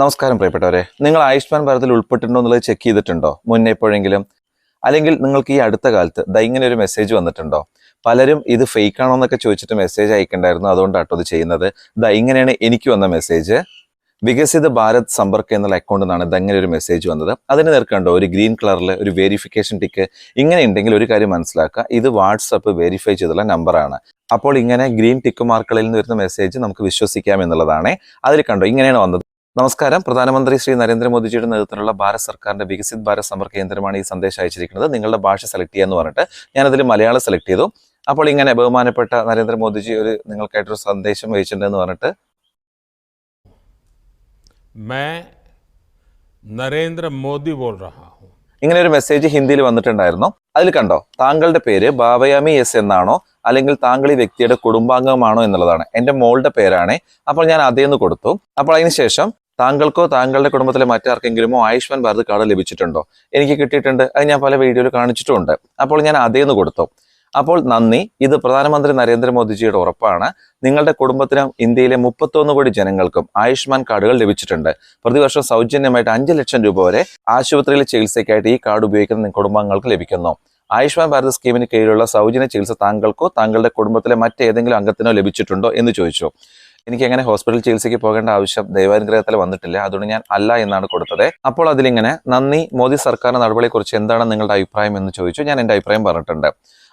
നമസ്കാരം പ്രിയപ്പെട്ടവരെ. നിങ്ങൾ ആയുഷ്മാൻ ഭാരതിൽ ഉൾപ്പെട്ടിട്ടുണ്ടോ എന്നുള്ളത് ചെക്ക് ചെയ്തിട്ടുണ്ടോ? മുന്നേ എപ്പോഴെങ്കിലും? അല്ലെങ്കിൽ നിങ്ങൾക്ക് ഈ അടുത്ത കാലത്ത് ദാ ഇങ്ങനെ ഒരു മെസ്സേജ് വന്നിട്ടുണ്ടോ? പലരും ഇത് ഫേക്ക് ആണോ എന്നൊക്കെ ചോദിച്ചിട്ട് മെസ്സേജ് അയക്കണ്ടായിരുന്നു. അതുകൊണ്ടാട്ടോ ഇത് ചെയ്യുന്നത്. ദാ ഇങ്ങനെയാണ് എനിക്ക് വന്ന മെസ്സേജ് വികസിത ഭാരത് സമ്പർക്ക് എന്നുള്ള അക്കൗണ്ടിൽ നിന്നാണ് ഇതങ്ങനെ ഒരു മെസ്സേജ് വന്നത്. അതിന് നേർക്കണ്ടോ? ഒരു ഗ്രീൻ കളറിൽ ഒരു വെരിഫിക്കേഷൻ ടിക്ക് ഇങ്ങനെ ഉണ്ടെങ്കിൽ ഒരു കാര്യം മനസ്സിലാക്കുക. ഇത് വാട്സപ്പ് വെരിഫൈ ചെയ്തുള്ള നമ്പറാണ് അപ്പോൾ ഇങ്ങനെ ഗ്രീൻ ടിക്ക് മാർക്കുകളിൽ നിന്ന് വരുന്ന മെസ്സേജ് നമുക്ക് വിശ്വസിക്കാം എന്നുള്ളതാണ്. അതിൽ കണ്ടോ? ഇങ്ങനെയാണ് വന്നത്. നമസ്കാരം. പ്രധാനമന്ത്രി ശ്രീ നരേന്ദ്രമോദിജിയുടെ നേതൃത്വത്തിലുള്ള ഭാരത് സർക്കാരിന്റെ വികസിത് ഭാരത് സമ്പർക്ക കേന്ദ്രമാണ് ഈ സന്ദേശം അയച്ചിരിക്കുന്നത്. നിങ്ങളുടെ ഭാഷ സെലക്ട് ചെയ്യാന്ന് പറഞ്ഞിട്ട് ഞാനതിൽ മലയാളം സെലക്ട് ചെയ്തു. അപ്പോൾ ഇങ്ങനെ ബഹുമാനപ്പെട്ട നരേന്ദ്രമോദിജി ഒരു നിങ്ങൾക്കായിട്ടൊരു സന്ദേശം വഹിച്ചിട്ടുണ്ടെന്ന് പറഞ്ഞിട്ട് നരേന്ദ്ര മോദി ഇങ്ങനെ ഒരു മെസ്സേജ് ഹിന്ദിയിൽ വന്നിട്ടുണ്ടായിരുന്നു. അതിൽ കണ്ടോ? താങ്കളുടെ പേര് ബാബയാമി എസ് എന്നാണോ? അല്ലെങ്കിൽ താങ്കൾ ഈ വ്യക്തിയുടെ കുടുംബാംഗമാണോ എന്നുള്ളതാണ്. എന്റെ മോളുടെ പേരാണ്. അപ്പോൾ ഞാൻ അതേന്ന് കൊടുത്തു. അപ്പോൾ അതിനുശേഷം താങ്കൾക്കോ താങ്കളുടെ കുടുംബത്തിലെ മറ്റാർക്കെങ്കിലുമോ ആയുഷ്മാൻ ഭാരത് കാർഡ് ലഭിച്ചിട്ടുണ്ടോ? എനിക്ക് കിട്ടിയിട്ടുണ്ട്. അത് ഞാൻ പല വീഡിയോയിൽ കാണിച്ചിട്ടുണ്ട് അപ്പോൾ ഞാൻ അതേന്ന് കൊടുത്തു. അപ്പോൾ നന്ദി. ഇത് പ്രധാനമന്ത്രി നരേന്ദ്രമോദിജിയുടെ ഉറപ്പാണ്. നിങ്ങളുടെ കുടുംബത്തിനും ഇന്ത്യയിലെ മുപ്പത്തൊന്ന് കോടി ജനങ്ങൾക്കും ആയുഷ്മാൻ കാർഡുകൾ ലഭിച്ചിട്ടുണ്ട്. പ്രതിവർഷം സൗജന്യമായിട്ട് അഞ്ച് ലക്ഷം രൂപ വരെ ആശുപത്രിയിലെ ചികിത്സയ്ക്കായിട്ട് ഈ കാർഡ് ഉപയോഗിക്കുന്ന നിങ്ങളുടെ കുടുംബാംഗങ്ങൾക്ക് ലഭിക്കുന്നു. ആയുഷ്മാൻ ഭാരത് സ്കീമിന് കീഴിലുള്ള സൗജന്യ ചികിത്സ താങ്കൾക്കോ താങ്കളുടെ കുടുംബത്തിലെ മറ്റേതെങ്കിലും അംഗത്തിനോ ലഭിച്ചിട്ടുണ്ടോ എന്ന് ചോദിച്ചു. എനിക്ക് എങ്ങനെ ഹോസ്പിറ്റൽ ചികിത്സയ്ക്ക് പോകേണ്ട ആവശ്യം ദൈവാനുഗ്രഹത്തിൽ വന്നിട്ടില്ല. അതുകൊണ്ട് ഞാൻ അല്ല എന്നാണ് കൊടുത്തത്. അപ്പോൾ അതിലിങ്ങനെ നന്ദി മോദി സർക്കാരിന്റെ നടപടിയെക്കുറിച്ച് എന്താണ് നിങ്ങളുടെ അഭിപ്രായം എന്ന് ചോദിച്ചു ഞാൻ എന്റെ അഭിപ്രായം പറഞ്ഞിട്ടുണ്ട്.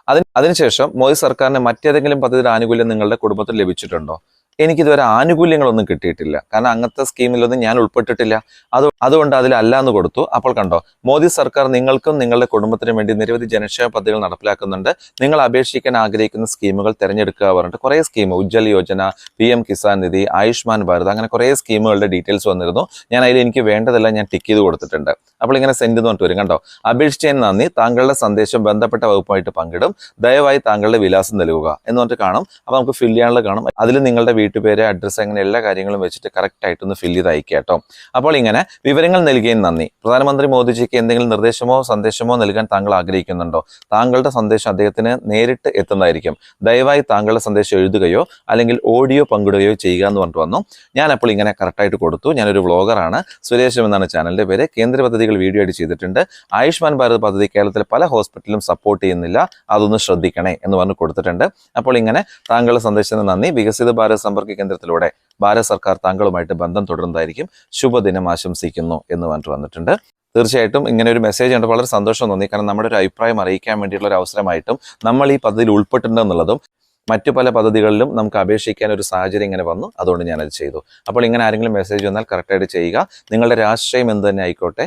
അതിന് അതിനുശേഷം മോദി സർക്കാരിന് മറ്റേതെങ്കിലും പദ്ധതിയുടെ ആനുകൂല്യം നിങ്ങളുടെ കുടുംബത്തിൽ ലഭിച്ചിട്ടുണ്ടോ? എനിക്കിതുവരെ ആനുകൂല്യങ്ങളൊന്നും കിട്ടിയിട്ടില്ല. കാരണം അങ്ങനത്തെ സ്കീമിലൊന്നും ഞാൻ ഉൾപ്പെട്ടിട്ടില്ല. അത് അതുകൊണ്ട് അതിൽ അല്ല എന്ന് കൊടുത്തു. അപ്പോൾ കണ്ടോ മോദി സർക്കാർ നിങ്ങൾക്കും നിങ്ങളുടെ കുടുംബത്തിനും വേണ്ടി നിരവധി ജനക്ഷേമ പദ്ധതികൾ നടപ്പിലാക്കുന്നുണ്ട്. നിങ്ങൾ അപേക്ഷിക്കാൻ ആഗ്രഹിക്കുന്ന സ്കീമുകൾ തിരഞ്ഞെടുക്കുക പറഞ്ഞിട്ട് കുറേ scheme Ujjwal Yojana P M Kisan Nidhi Ayushman Bharat അങ്ങനെ കുറേ സ്കീമുകളുടെ ഡീറ്റെയിൽസ് വന്നിരുന്നു. ഞാൻ അതിൽ എനിക്ക് വേണ്ടതെല്ലാം ഞാൻ ടിക്ക് ചെയ്ത് കൊടുത്തിട്ടുണ്ട്. അപ്പോൾ ഇങ്ങനെ സെൻഡ് എന്ന് പറഞ്ഞിട്ട് വരും. കണ്ടോ അപേക്ഷിച്ചതിന് നന്ദി. താങ്കളുടെ സന്ദേശം ബന്ധപ്പെട്ട വകുപ്പായിട്ട് പങ്കിടും. ദയവായി താങ്കളുടെ വിലാസം നൽകുക എന്ന് പറഞ്ഞിട്ട് കാണും. അപ്പോൾ നമുക്ക് ഫില്ല് ചെയ്യാനുള്ള കാണും. അതിൽ നിങ്ങളുടെ വീട്ടുപേര് അഡ്രസ്സ് അങ്ങനെ എല്ലാ കാര്യങ്ങളും വെച്ചിട്ട് കറക്റ്റായിട്ടൊന്ന് ഫില്ല് ചെയ്ത് അയക്കുക കേട്ടോ. അപ്പോൾ ഇങ്ങനെ വിവരങ്ങൾ നൽകിയതിന് നന്ദി. പ്രധാനമന്ത്രി മോദിജിക്ക് എന്തെങ്കിലും നിർദ്ദേശമോ സന്ദേശമോ നൽകാൻ താങ്കൾ ആഗ്രഹിക്കുന്നുണ്ടോ? താങ്കളുടെ സന്ദേശം അദ്ദേഹത്തിന് നേരിട്ട് എത്തുന്നതായിരിക്കും. ദയവായി താങ്കളുടെ സന്ദേശം എഴുതുകയോ അല്ലെങ്കിൽ ഓഡിയോ പങ്കിടുകയോ ചെയ്യുക എന്ന് പറഞ്ഞിട്ട് വന്നു. ഞാൻ അപ്പോൾ ഇങ്ങനെ കറക്റ്റായിട്ട് കൊടുത്തു. ഞാനൊരു വ്ളോഗറാണ് സുരേഷം എന്നാണ് ചാനലിന്റെ പേര്. കേന്ദ്ര പദ്ധതികൾ വീഡിയോ ആയിട്ട് ചെയ്തിട്ടുണ്ട്. ആയുഷ്മാൻ ഭാരത് പദ്ധതി കേരളത്തിലെ പല ഹോസ്പിറ്റലും സപ്പോർട്ട് ചെയ്യുന്നില്ല. അതൊന്ന് ശ്രദ്ധിക്കണേ എന്ന് പറഞ്ഞ് കൊടുത്തിട്ടുണ്ട്. അപ്പോൾ ഇങ്ങനെ താങ്കളുടെ സന്ദേശത്തിന് നന്ദി. വികസിത ഭാരത് സമ്പർക്ക കേന്ദ്രത്തിലൂടെ ഭാരത് സർക്കാർ താങ്കളുമായിട്ട് ബന്ധം തുടരുന്നതായിരിക്കും. ശുഭദിനം ആശംസിക്കുന്നു എന്ന് പറഞ്ഞിട്ട് വന്നിട്ടുണ്ട്. തീർച്ചയായിട്ടും ഇങ്ങനെ ഒരു മെസ്സേജ് കണ്ടപ്പോൾ വളരെ സന്തോഷം തോന്നി. കാരണം നമ്മുടെ ഒരു അഭിപ്രായം അറിയിക്കാൻ വേണ്ടിയിട്ടുള്ള ഒരു അവസരമായിട്ടും നമ്മൾ ഈ പദ്ധതിയിൽ ഉൾപ്പെട്ടിട്ടുണ്ടെന്നുള്ളതും മറ്റു പല പദ്ധതികളിലും നമുക്ക് അപേക്ഷിക്കാൻ ഒരു സാഹചര്യം ഇങ്ങനെ വന്നു. അതുകൊണ്ട് ഞാനത് ചെയ്തു. അപ്പോൾ ഇങ്ങനെ ആരെങ്കിലും മെസ്സേജ് വന്നാൽ കറക്റ്റായിട്ട് ചെയ്യുക. നിങ്ങളുടെ രാഷ്ട്രീയം എന്ത് തന്നെ ആയിക്കോട്ടെ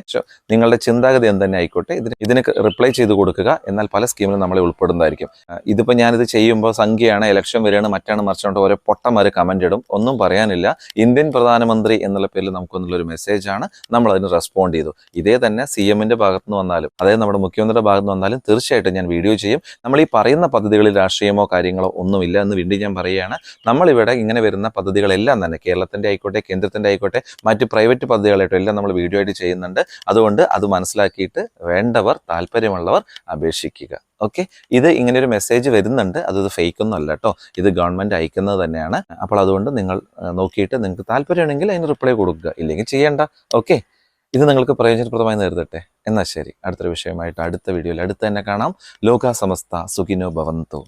നിങ്ങളുടെ ചിന്താഗതി എന്ത് തന്നെ ആയിക്കോട്ടെ ഇതിന് ഇതിന് റിപ്ലൈ ചെയ്ത് കൊടുക്കുക. എന്നാൽ പല സ്കീമിലും നമ്മളെ ഉൾപ്പെടുന്നതായിരിക്കും. ഇതിപ്പോൾ ഞാനിത് ചെയ്യുമ്പോൾ സംഖ്യയാണ് ഇലക്ഷൻ വരികയാണ് മറ്റാണ് മറിച്ചുകൊണ്ട് ഓരോ പൊട്ടന്മാർ കമന്റ് ഇടും. ഒന്നും പറയാനില്ല. ഇന്ത്യൻ പ്രധാനമന്ത്രി എന്നുള്ള പേരിൽ നമുക്കൊന്നുള്ള ഒരു മെസ്സേജാണ് നമ്മൾ അതിന് റെസ്പോണ്ട് ചെയ്തു. ഇതേ തന്നെ സി എമ്മിന്റെ ഭാഗത്ത് നിന്ന് വന്നാലും അതായത് നമ്മുടെ മുഖ്യമന്ത്രിയുടെ ഭാഗത്ത് നിന്ന് വന്നാലും തീർച്ചയായിട്ടും ഞാൻ വീഡിയോ ചെയ്യും. നമ്മൾ ഈ പറയുന്ന പദ്ധതികളിൽ രാഷ്ട്രീയമോ കാര്യങ്ങളോ ഒന്നുമില്ല എന്ന് വീണ്ടും ഞാൻ പറയുകയാണ്. നമ്മളിവിടെ ഇങ്ങനെ വരുന്ന പദ്ധതികളെല്ലാം തന്നെ കേരളത്തിന്റെ ആയിക്കോട്ടെ കേന്ദ്രത്തിന്റെ ആയിക്കോട്ടെ മറ്റ് പ്രൈവറ്റ് പദ്ധതികളായിട്ടും എല്ലാം നമ്മൾ വീഡിയോ ആയിട്ട് ചെയ്യുന്നുണ്ട്. അതുകൊണ്ട് അത് മനസ്സിലാക്കിയിട്ട് വേണ്ടവർ താല്പര്യമുള്ളവർ അപേക്ഷിക്കുക. ഓക്കെ ഇത് ഇങ്ങനെ ഒരു മെസ്സേജ് വരുന്നുണ്ട്. അത് ഫേക്ക് ഒന്നും അല്ല കേട്ടോ ഇത് ഗവൺമെന്റ് അയക്കുന്നത് തന്നെയാണ്. അപ്പോൾ അതുകൊണ്ട് നിങ്ങൾ നോക്കിയിട്ട് നിങ്ങൾക്ക് താല്പര്യമുണ്ടെങ്കിൽ അതിന് റിപ്ലൈ കൊടുക്കുക. ഇല്ലെങ്കിൽ ചെയ്യേണ്ട. ഓക്കെ ഇത് നിങ്ങൾക്ക് പ്രയോജനപ്രദമായി നേരിടട്ടെ. എന്നാൽ ശരി. അടുത്തൊരു വിഷയമായിട്ട് അടുത്ത വീഡിയോയിൽ അടുത്ത് തന്നെ കാണാം. ലോകാസമസ്ത സുഖിനോ ഭവന്തു.